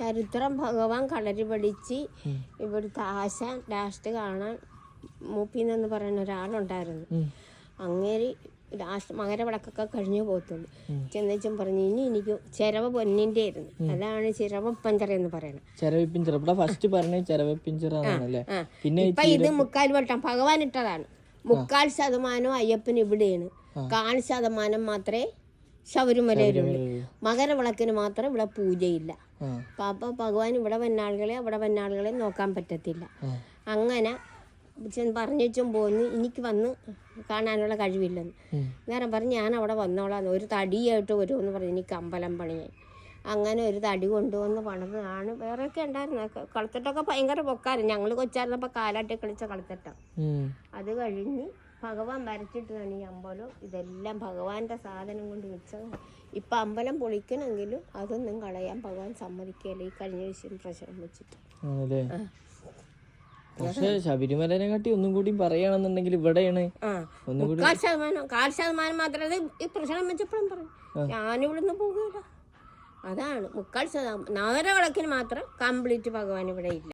ചരിത്രം ഭഗവാൻ കളരി പഠിച്ച് ഇവിടുത്തെ ആശ ലാസ്റ്റ് കാണാൻ മൂപ്പിന്നെന്ന് പറയുന്ന ഒരാളുണ്ടായിരുന്നു. അങ്ങേരി ലാസ്റ്റ് മകരവിളക്കൊക്കെ കഴിഞ്ഞു പോകത്തുള്ളൂ. ചെന്നിച്ചും പറഞ്ഞു ഇനി എനിക്ക് ചിരവ പൊന്നിന്റെ ആയിരുന്നു അതാണ് ചിരവപ്പഞ്ചറ പഞ്ചറ എന്ന് പറയുന്നത്. ചെരവപ്പിഞ്ചിറ ഇവിടെ ഫസ്റ്റ് പറഞ്ഞ ചെരവപ്പിഞ്ചിറ. പിന്നെ ഇപ്പൊ ഇത് മുക്കാൽ വട്ടം ഭഗവാൻ ഇട്ടതാണ്. മുക്കാൽ ശതമാനം അയ്യപ്പൻ ഇവിടെയാണ്. കാൽ ശതമാനം മാത്രമേ ശബരിമലയിലുള്ളൂ മകരവിളക്കിന് മാത്രം ഇവിടെ പൂജയില്ല. പാപ്പ അപ്പൊ ഭഗവാൻ ഇവിടെ വന്നാളുകളെ അവിടെ വന്നാളുകളെ നോക്കാൻ പറ്റത്തില്ല. അങ്ങനെ പറഞ്ഞു പോന്ന് എനിക്ക് വന്ന് കാണാനുള്ള കഴിവില്ലെന്ന്. നേരം പറഞ്ഞ് ഞാൻ അവിടെ വന്നോളാം. ഒരു തടിയായിട്ട് വരുമെന്ന് പറഞ്ഞു. എനിക്ക് അമ്പലം പണിയായി. അങ്ങനെ ഒരു തടി കൊണ്ടുവന്ന് പണിതാണ് വേറെയൊക്കെ ഉണ്ടായിരുന്നു. കളത്തിട്ടൊക്കെ ഭയങ്കര പൊക്കായിരുന്നു. ഞങ്ങൾ കൊച്ചായിരുന്നപ്പോൾ കാലാട്ടി കളിച്ച കളത്തിട്ട അത് കഴിഞ്ഞ് ഭഗവാൻ വരച്ചിട്ടതാണ് ഈ അമ്പലം. ഇതെല്ലാം ഭഗവാന്റെ സാധനം കൊണ്ട് വെച്ചതാണ്. ഇപ്പം അമ്പലം പൊളിക്കണമെങ്കിലും അതൊന്നും കളയാൻ ഭഗവാൻ സമ്മതിക്കുകയില്ല. ഈ കഴിഞ്ഞ വിഷയം പ്രശ്നം വെച്ചിട്ട്. പക്ഷേ ശബരിമലനെ കാട്ടി ഒന്നും കൂടി പറയുകയാണെന്നുണ്ടെങ്കിൽ ഇവിടെയാണ്. കാൽ ശതമാനം കാൽ ശതമാനം മാത്രമേ ഈ പ്രശ്നം വെച്ചപ്പോഴും പറയും. ഞാനിവിടുന്ന് പോകുകയില്ല അതാണ്. മുക്കാൽ ശതമാനം നഗരവിളക്കിന് മാത്രം കംപ്ലീറ്റ് ഭഗവാൻ ഇവിടെ ഇല്ല.